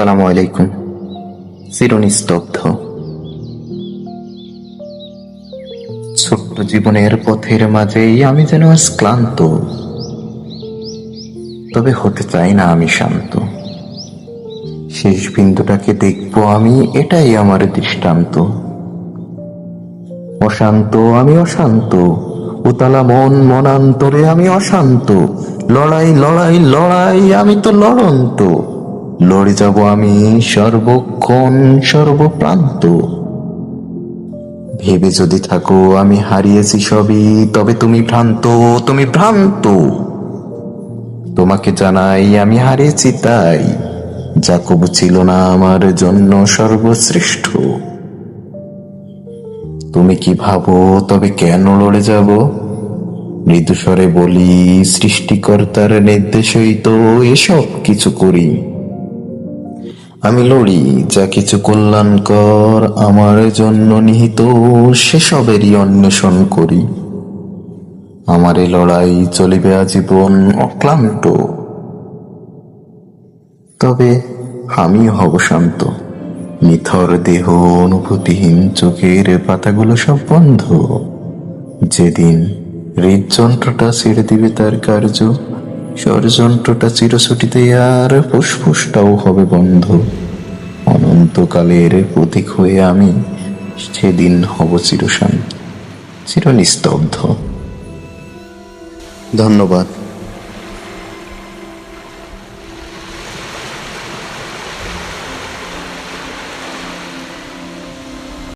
আসসালামু আলাইকুম। চিরুনি স্তব্ধ। ছোট্ট জীবনের পথের মাঝেই আমি যেন আজ ক্লান্ত। তবে হতে চাই না আমি শান্ত। শেষ বিন্দুটাকে দেখব আমি, এটাই আমার দৃষ্টান্ত। অশান্ত আমি অশান্ত। উতালা মন মনান্তরে আমি অশান্ত। লড়াই লড়াই লড়াই, আমি তো লড়ন্ত। লড়ে যাব আমি সর্বক্ষণ সর্বপ্রান্ত। ভেবে যদি থাকো আমি হারিয়েছি সবই, তবে তুমি ভ্রান্ত তুমি ভ্রান্ত। তোমাকে জানাই আমি হারিয়েছি তাই, যা কবু ছিল না আমার জন্য সর্বশ্রেষ্ঠ। তুমি কি ভাবো, তবে কেন লড়ে যাব? মৃদুস্বরে বলি, সৃষ্টিকর্তার নির্দেশই তো এসব কিছু করি। আমি লড়ি, যা কিছু কল্যাণকর আমার জন্য নিহিত, সেসবেরই অন্বেষণ করি। আমার এই লড়াই চলিবে আজীবন অক্লান্ত। তবে আমি হব শান্ত। নিথর দেহ অনুভূতিহীন চোখের পাতাগুলো সব বন্ধ। যেদিন হৃদযন্ত্রটা ছেড়ে দিবে তার কার্য ষড়যন্ত্রটা চিরছুটিতে আর ফুসফুসটাও হবে বন্ধ। অনন্তকালের প্রতীক হয়ে আমি সেদিন হব চিরশান্ত, চিরনিস্তব্ধ। ধন্যবাদ।